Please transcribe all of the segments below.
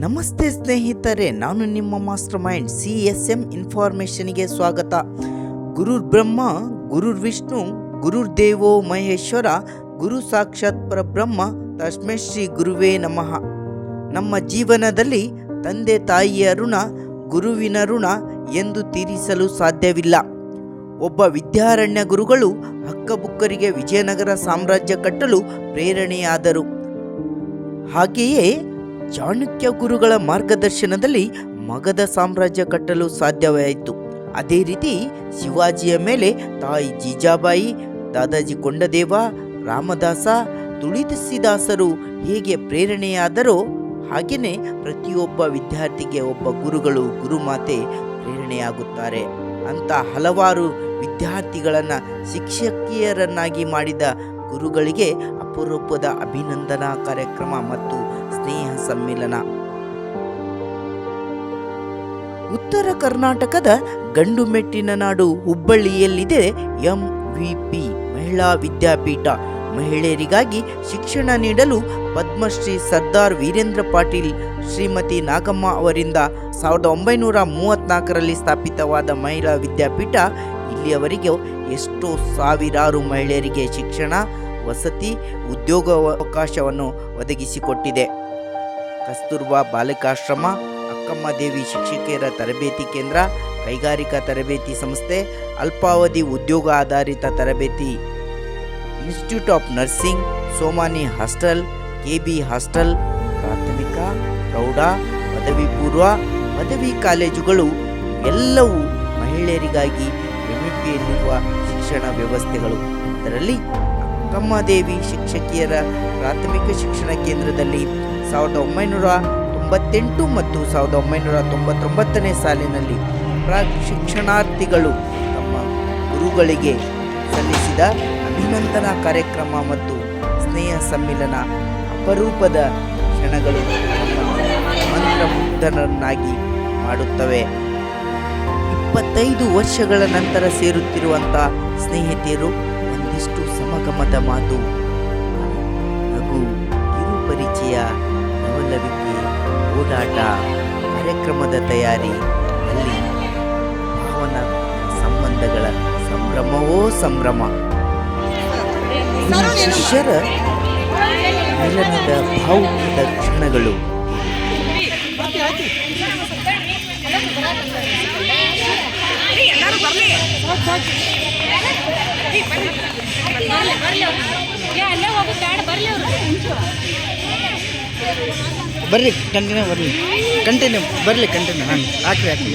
ನಮಸ್ತೆ ಸ್ನೇಹಿತರೆ, ನಾನು ನಿಮ್ಮ master mind C S M ಇನ್ಫಾರ್ಮೇಷನ್ಗೆ ಸ್ವಾಗತ. ಗುರುರ್ ಬ್ರಹ್ಮ, ಗುರುರ್ ವಿಷ್ಣು, ಗುರುರ್ ದೇವೋ ಮಹೇಶ್ವರ, ಗುರು ಸಾಕ್ಷಾತ್ ಪರಬ್ರಹ್ಮ, ತಸ್ಮೇ ಶ್ರೀ ಗುರುವೇ ನಮಃ. ನಮ್ಮ ಜೀವನದಲ್ಲಿ ತಂದೆ ತಾಯಿಯ ಋಣ, ಗುರುವಿನ ಋಣ ಎಂದು ತೀರಿಸಲು ಸಾಧ್ಯವಿಲ್ಲ. ಒಬ್ಬ ವಿದ್ಯಾರಣ್ಯ ಗುರುಗಳು ಹಕ್ಕಬುಕ್ಕರಿಗೆ ವಿಜಯನಗರ ಸಾಮ್ರಾಜ್ಯ ಕಟ್ಟಲು ಪ್ರೇರಣೆಯಾದರು. ಹಾಗೆಯೇ ಚಾಣಕ್ಯ ಗುರುಗಳ ಮಾರ್ಗದರ್ಶನದಲ್ಲಿ ಮಗಧ ಸಾಮ್ರಾಜ್ಯ ಕಟ್ಟಲು ಸಾಧ್ಯವಾಯಿತು ಅದೇ ರೀತಿ ಶಿವಾಜಿಯ ಮೇಲೆ ತಾಯಿ ಜೀಜಾಬಾಯಿ, ದಾದಾಜಿ ಕೊಂಡದೇವ, ರಾಮದಾಸ ತುಳಿತಸಿದಾಸರು ಹೇಗೆ ಪ್ರೇರಣೆಯಾದರೋ ಹಾಗೆಯೇ ಪ್ರತಿಯೊಬ್ಬ ವಿದ್ಯಾರ್ಥಿಗೆ ಒಬ್ಬ ಗುರುಗಳು ಗುರುಮಾತೆ ಪ್ರೇರಣೆಯಾಗುತ್ತಾರೆ. ಅಂತ ಹಲವಾರು ವಿದ್ಯಾರ್ಥಿಗಳನ್ನು ಶಿಕ್ಷಕಿಯರನ್ನಾಗಿ ಮಾಡಿದ ಗುರುಗಳಿಗೆ ಅಪರೂಪದ ಅಭಿನಂದನಾ ಕಾರ್ಯಕ್ರಮ ಮತ್ತು ಸ್ನೇಹ ಸಮ್ಮಿಲನ. ಉತ್ತರ ಕರ್ನಾಟಕದ ಗಂಡು ಮೆಟ್ಟಿನ ನಾಡು ಹುಬ್ಬಳ್ಳಿಯಲ್ಲಿದೆ ಎಂ ವಿ ಪಿ ಮಹಿಳಾ ವಿದ್ಯಾಪೀಠ. ಮಹಿಳೆಯರಿಗಾಗಿ ಶಿಕ್ಷಣ ನೀಡಲು ಪದ್ಮಶ್ರೀ ಸರ್ದಾರ್ ವೀರೇಂದ್ರ ಪಾಟೀಲ್, ಶ್ರೀಮತಿ ನಾಗಮ್ಮ ಅವರಿಂದ ಸಾವಿರದ ಒಂಬೈನೂರ ಮೂವತ್ತ್ನಾಲ್ಕರಲ್ಲಿ ಸ್ಥಾಪಿತವಾದ ಮಹಿಳಾ ವಿದ್ಯಾಪೀಠ. ಇಲ್ಲಿಯವರೆಗೆ ಎಷ್ಟೋ ಸಾವಿರಾರು ಮಹಿಳೆಯರಿಗೆ ಶಿಕ್ಷಣ, ವಸತಿ ಉದ್ಯೋಗ ಅವಕಾಶವನ್ನು ಒದಗಿಸಿಕೊಟ್ಟಿದೆ. ಕಸ್ತೂರ್ಬಾ ಬಾಲಿಕಾಶ್ರಮ ಅಕ್ಕಮ್ಮ ದೇವಿ ಶಿಕ್ಷಕಿಯರ ತರಬೇತಿ ಕೇಂದ್ರ, ಕೈಗಾರಿಕಾ ತರಬೇತಿ ಸಂಸ್ಥೆ, ಅಲ್ಪಾವಧಿ ಉದ್ಯೋಗ ಆಧಾರಿತ ತರಬೇತಿ institute of nursing, Somani hostel K B hostel, ಪ್ರಾಥಮಿಕ, ಪ್ರೌಢ, ಪದವಿ ಪೂರ್ವ, ಪದವಿ ಕಾಲೇಜುಗಳು ಎಲ್ಲವೂ ಮಹಿಳೆಯರಿಗಾಗಿ ಎಂಇಪಿಯಲ್ಲಿರುವ ಶಿಕ್ಷಣ ವ್ಯವಸ್ಥೆಗಳು. ಇದರಲ್ಲಿ ಅಕ್ಕಮ್ಮದೇವಿ ಶಿಕ್ಷಕಿಯರ ಪ್ರಾಥಮಿಕ ಶಿಕ್ಷಣ ಕೇಂದ್ರದಲ್ಲಿ ಸಾವಿರದ ಒಂಬೈನೂರ ತೊಂಬತ್ತೆಂಟು ಮತ್ತು ಸಾವಿರದ ಒಂಬೈನೂರ ತೊಂಬತ್ತೊಂಬತ್ತನೇ ಸಾಲಿನಲ್ಲಿ ಶಿಕ್ಷಣಾರ್ಥಿಗಳು ತಮ್ಮ ಗುರುಗಳಿಗೆ ಸಲ್ಲಿಸಿದ ಅಭಿನಂದನಾ ಕಾರ್ಯಕ್ರಮ ಮತ್ತು ಸ್ನೇಹ ಸಮ್ಮಿಲನ ಅಪರೂಪದ ಕ್ಷಣಗಳು ಮಂತ್ರಮುಗ್ಧರನ್ನಾಗಿ ಮಾಡುತ್ತವೆ. ಇಪ್ಪತ್ತೈದು ವರ್ಷಗಳ ನಂತರ ಸೇರುತ್ತಿರುವಂಥ ಸ್ನೇಹಿತೆಯರು ಒಂದಿಷ್ಟು ಸಮಗಮದ ಮಾತು. ಹಾಗೂ ಕಿರುಪರಿಚಯ ನವಲವಿಕೆ ಓಡಾಟ ಕಾರ್ಯಕ್ರಮದ ತಯಾರಿ ಅಲ್ಲಿ ಅವನ ಸಂಬಂಧಗಳ ಸಂಭ್ರಮವೋ ಸಂಭ್ರಮ. ಶಿಷ್ಯರ ಮಿಲನದ ಭಾವುಕದ ಕ್ಷಣಗಳು. ಅಲ್ಲೇ ಹೋಗು ಬೇಡ ಬರ್ಲಿ ಅವ್ರು. ಬರ್ರಿ ಕಂಟಿನ್ಯೂ ಬರ್ಲಿ ಕಂಟಿನ್ಯೂ ಬರ್ಲಿ ಕಂಟಿನ್ಯೂ ಹಾಂ ಹಾಕ್ರಿ ಹಾಕ್ರಿ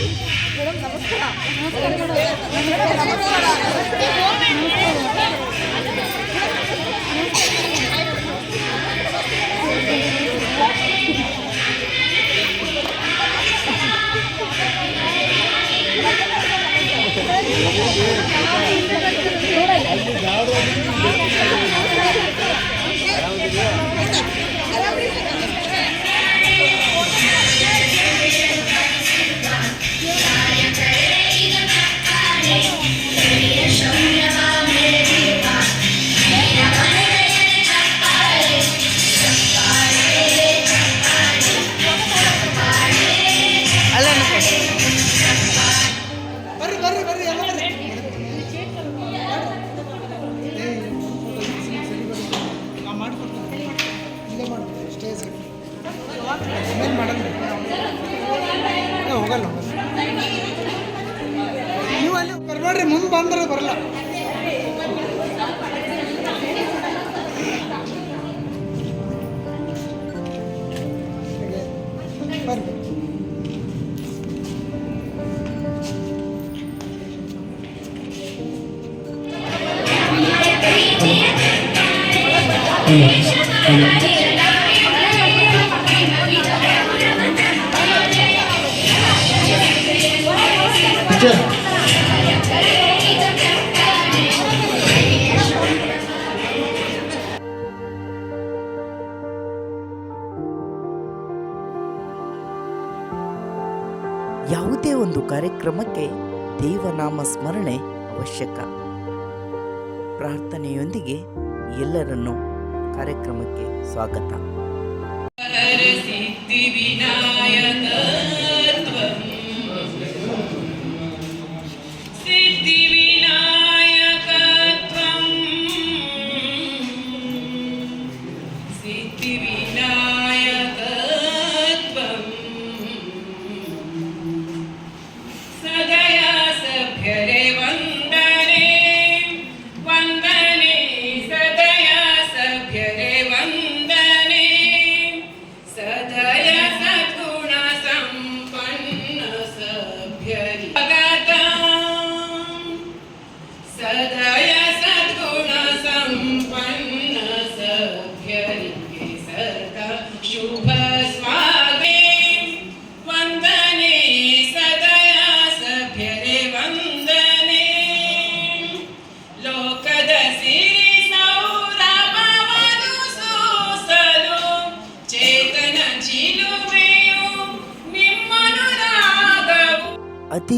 ಅಲ್ಲ ಯಾವುದೇ ಒಂದು ಕಾರ್ಯಕ್ರಮಕ್ಕೆ ದೇವನಾಮ ಸ್ಮರಣೆ ಅವಶ್ಯಕ. ಪ್ರಾರ್ಥನೆಯೊಂದಿಗೆ ಎಲ್ಲರನ್ನು ಕಾರ್ಯಕ್ರಮಕ್ಕೆ ಸ್ವಾಗತ.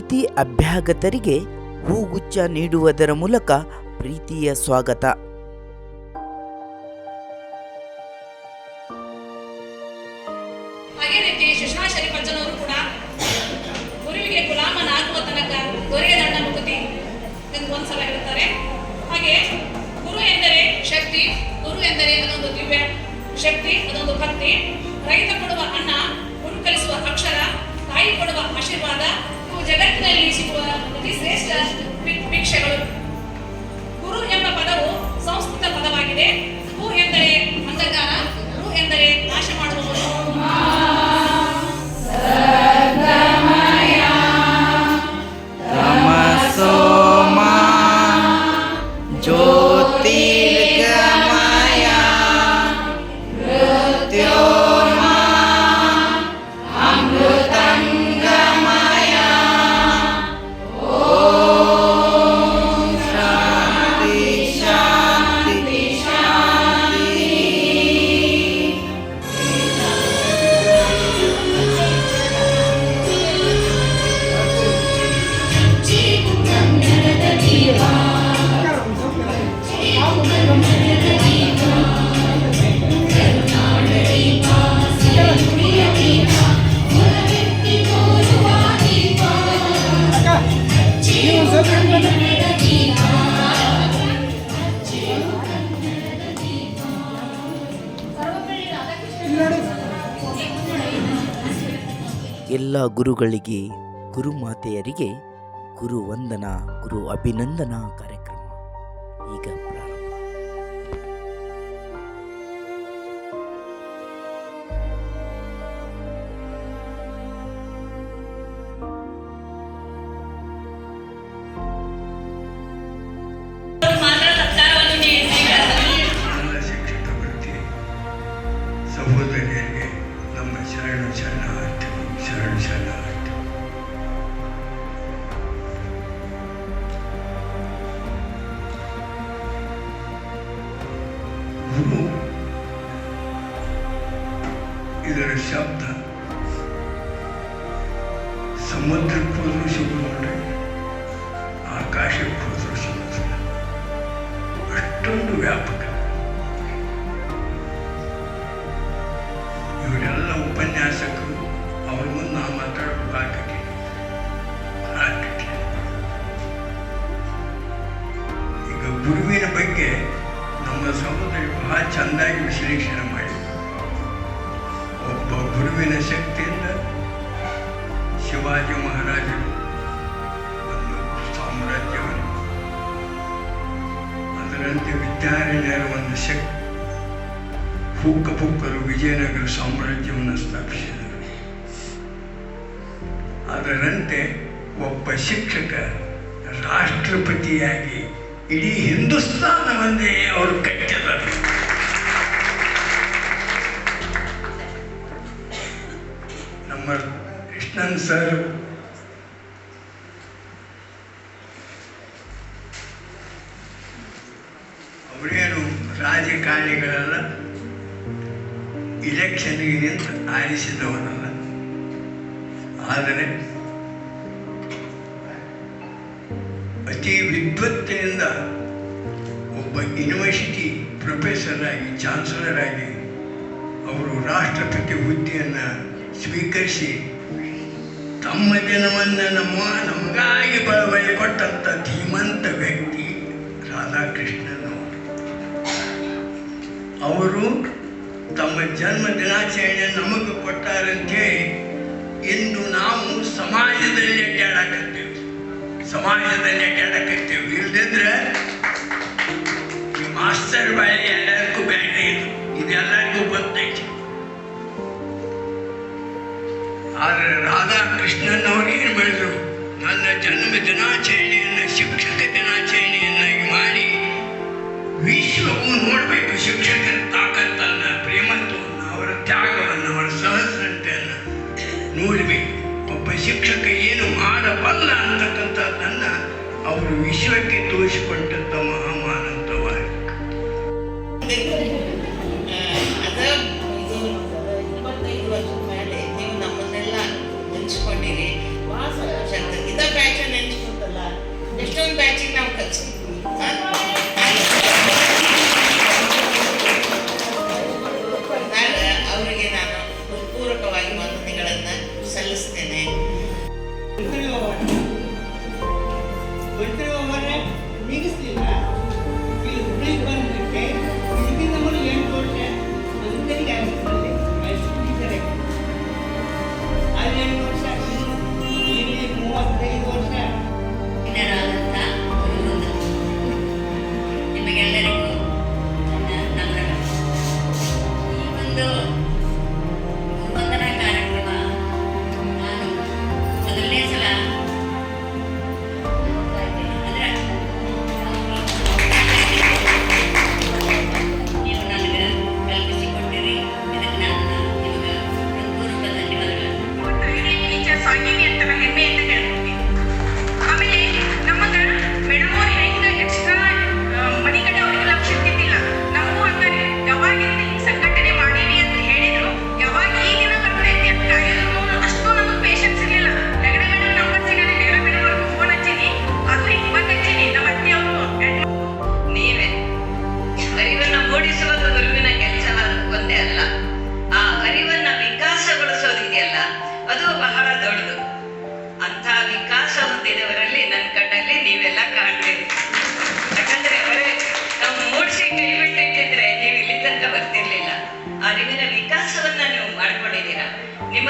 ಅತಿಥಿ ಅಭ್ಯಾಗತರಿಗೆ ಹೂಗುಚ್ಛ ನೀಡುವುದರ ಮೂಲಕ ಪ್ರೀತಿಯ ಸ್ವಾಗತ. tener ಎಲ್ಲ ಗುರುಗಳಿಗೆ ಗುರುಮಾತೆಯರಿಗೆ ಗುರು ವಂದನ ಗುರು ಅಭಿನಂದನಾ ಶಬ್ದ ಸಮುದ್ರಕ್ಕೆ ಹೋದ್ರೂ ಸಿಗುದು ನೋಡ್ರಿ, ಆಕಾಶಕ್ಕೆ ಹೋದ್ರೂ ಸಿಗುದಿಲ್ಲ ಅಷ್ಟೊಂದು ವ್ಯಾಪಕ. ಇವರೆಲ್ಲ ಉಪನ್ಯಾಸಕರು, ಅವ್ರ ಮುಂದೆ ನಾವು ಮಾತಾಡಬೇಕಾಗತ್ತೆ ಈಗ ಗುರುವಿನ ಬಗ್ಗೆ ನಮ್ಮ ಸಮುದಾಯ ಬಹಳ ಚೆಂದಾಗಿ ವಿಶ್ಲೇಷಣೆ ಮಾಡಿ ಗುರುವಿನ ಶಕ್ತಿಯಿಂದ ಶಿವಾಜಿ ಮಹಾರಾಜರು ಒಂದು ಸಾಮ್ರಾಜ್ಯವನ್ನು ಅದರಂತೆ ವಿದ್ಯಾರಣ್ಯರ ಒಂದು ಶಕ್ತಿ. ಪುಕ್ಕ ಪುಕ್ಕರು ವಿಜಯನಗರ ಸಾಮ್ರಾಜ್ಯವನ್ನು ಸ್ಥಾಪಿಸಿದರು. ಅದರಂತೆ ಒಬ್ಬ ಶಿಕ್ಷಕ ರಾಷ್ಟ್ರಪತಿಯಾಗಿ ಇಡೀ ಹಿಂದೂಸ್ತಾನವನ್ನೇ ಅವರು ಕಟ್ಟಿದರು ನನ್ನ ಸರ್. ಅವರೇನು ರಾಜಕಾರಣಿಗಳೆಲ್ಲ ಇಲೆಕ್ಷನ್ಗೆ ನಿಂತು ಆರಿಸಿದವನಲ್ಲ. ಆದರೆ ಅತಿ ವಿದ್ವತ್ತಿನಿಂದ ಒಬ್ಬ ಯೂನಿವರ್ಸಿಟಿ ಪ್ರೊಫೆಸರ್ ಆಗಿ ಚಾನ್ಸಲರ್ ಆಗಿ ಅವರು ರಾಷ್ಟ್ರಪತಿ ಹುದ್ದೆಯನ್ನು ಸ್ವೀಕರಿಸಿ ತಮ್ಮ ದಿನವನ್ನು ನಮ್ಮ ನಮಗಾಗಿ ಬಳಿ ಕೊಟ್ಟಂಥ ಧೀಮಂತ ವ್ಯಕ್ತಿ ರಾಧಾಕೃಷ್ಣನವರು ಅವರು. ತಮ್ಮ ಜನ್ಮ ದಿನಾಚರಣೆ ನಮಗೆ ಕೊಟ್ಟಾರಂತೇಳಿ ಇಂದು ನಾವು ಸಮಾಜದಲ್ಲಿ ಅಡ್ಡಾಡಕತ್ತೇವೆ. ಸಮಾಜದಲ್ಲಿ ಅಡ್ಡಾಡಕತ್ತೇವೆ. ಈ ಮಾಸ್ಟರ್ ಬಾಯಿಯ ಆದರೆ ರಾಧಾಕೃಷ್ಣನವರು ಏನು ಮಾಡಿದರು? ನನ್ನ ಜನ್ಮ ದಿನಾಚರಣೆಯನ್ನು, ಶಿಕ್ಷಕ ದಿನಾಚರಣೆಯನ್ನಾಗಿ ಮಾಡಿ ವಿಶ್ವವು ನೋಡಬೇಕು. ಶಿಕ್ಷಕರ ತಾಕತ್ತನ್ನು ಪ್ರೇಮತ್ವವನ್ನು ಅವರ ತ್ಯಾಗವನ್ನು, ಅವರ ಸಹಸ್ರತೆಯನ್ನು ನೋಡಬೇಕು. ಒಬ್ಬ ಶಿಕ್ಷಕ ಏನು ಮಾಡಬಲ್ಲ ಅಂತಕ್ಕಂಥದ್ದನ್ನು ಅವರು ವಿಶ್ವಕ್ಕೆ ತೋರಿಸಿಕೊಂಡ ತಮ್ಮ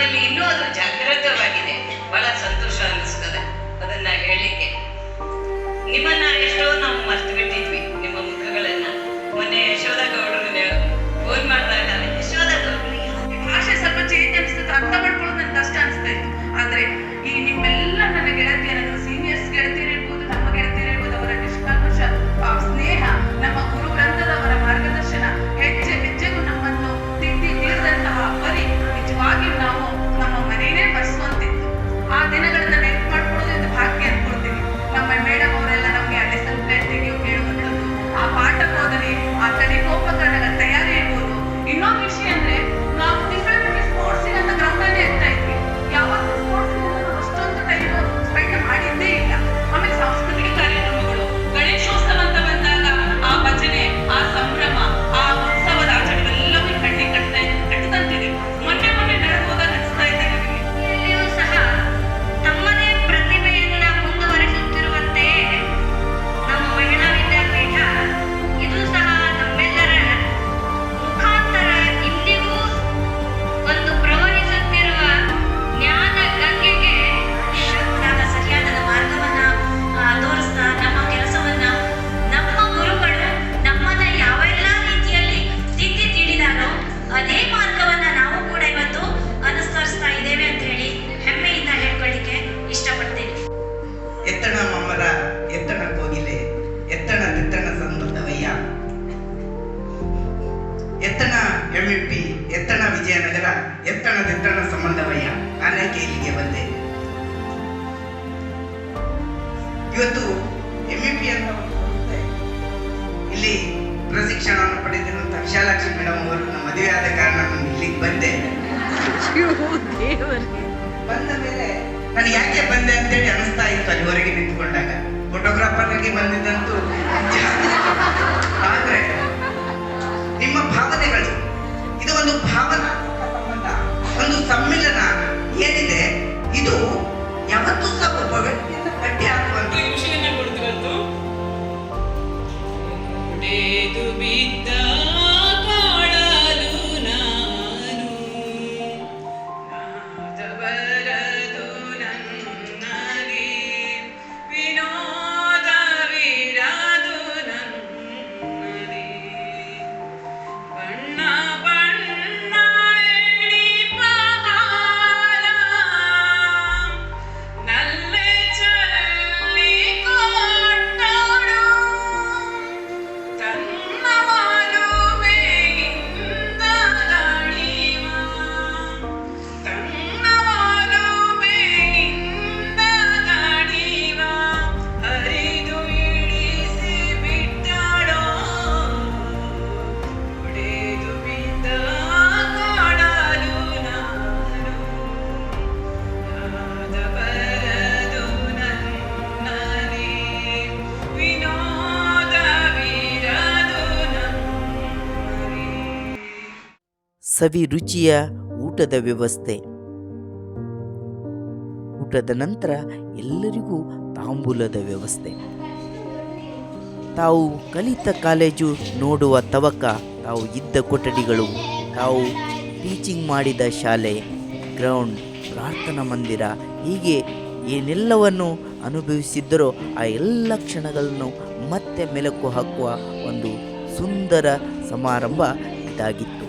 Molino Adoyac. ಎಮ್ಇಪಿ ಎತ್ತಣ ವಿಜಯನಗರ ಎತ್ತಣ ದಿತ್ತಣ ಸಂಬಂಧವಯ್ಯ ನಾನೇಕೆ ಇಲ್ಲಿಗೆ ಬಂದೆ. ಇವತ್ತು ಎಂಇಪಿ ಅಂತ ಇಲ್ಲಿ ಪ್ರಶಿಕ್ಷಣವನ್ನು ಪಡೆದಿರುವಂತಹ ವಿಶಾಲಾಕ್ಷಿ ಮೇಡಮ್ ಅವರು ನಮ್ಮ ಮದುವೆ ಆದ ಕಾರಣ ನಾನು ಇಲ್ಲಿಗೆ ಬಂದೆ. ಬಂದ ಮೇಲೆ ನಾನು ಯಾಕೆ ಬಂದೆ ಅಂತೇಳಿ ಅನಿಸ್ತಾ ಇತ್ತು ಅಲ್ಲಿವರೆಗೆ ನಿಂತ್ಕೊಂಡಾಗ. ಫೋಟೋಗ್ರಾಫರ್ ಆಗಿ ಬಂದಿದ್ದಂತೂ ಆದ್ರೆ ನಿಮ್ಮ ಭಾವನೆಗಳು ಸವಿ ರುಚಿಯ ಊಟದ ವ್ಯವಸ್ಥೆ. ಊಟದ ನಂತರ ಎಲ್ಲರಿಗೂ ತಾಂಬೂಲದ ವ್ಯವಸ್ಥೆ. ತಾವು ಕಲಿತ ಕಾಲೇಜು ನೋಡುವ ತವಕ ತಾವು ಇದ್ದ ಕೊಠಡಿಗಳು, ತಾವು ಟೀಚಿಂಗ್ ಮಾಡಿದ ಶಾಲೆ, ಗ್ರೌಂಡ್, ಪ್ರಾರ್ಥನಾ ಮಂದಿರ, ಹೀಗೆ ಏನೆಲ್ಲವನ್ನು ಅನುಭವಿಸಿದ್ದರೋ ಆ ಎಲ್ಲ ಕ್ಷಣಗಳನ್ನು ಮತ್ತೆ ಮೆಲುಕು ಹಾಕುವ ಒಂದು ಸುಂದರ ಸಮಾರಂಭ ಇದಾಗಿತ್ತು.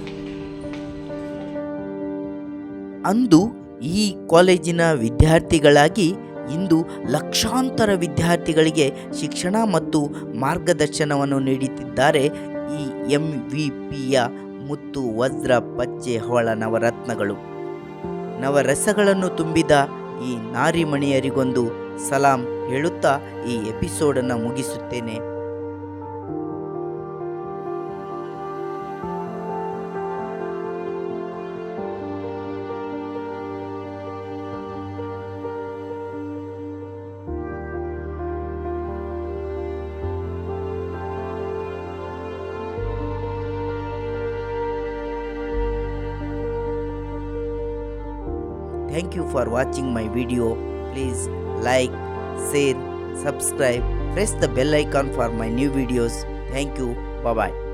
ಅಂದು ಈ ಕಾಲೇಜಿನ ವಿದ್ಯಾರ್ಥಿಗಳಾಗಿ ಇಂದು ಲಕ್ಷಾಂತರ ವಿದ್ಯಾರ್ಥಿಗಳಿಗೆ ಶಿಕ್ಷಣ ಮತ್ತು ಮಾರ್ಗದರ್ಶನವನ್ನು ನೀಡುತ್ತಿದ್ದಾರೆ ಈ ಎಂ ವಿ ಪಿಯ ಮುತ್ತು ವಜ್ರ ಪಚ್ಚೆ ಹೊಳ ನವರತ್ನಗಳು. ನವರಸಗಳನ್ನು ತುಂಬಿದ ಈ ನಾರಿಮಣಿಯರಿಗೊಂದು ಸಲಾಂ ಹೇಳುತ್ತಾ ಈ ಎಪಿಸೋಡನ್ನು ಮುಗಿಸುತ್ತೇನೆ. Thank you for watching my video. Please like, share, subscribe, press the bell icon for my new videos. Thank you. Bye bye.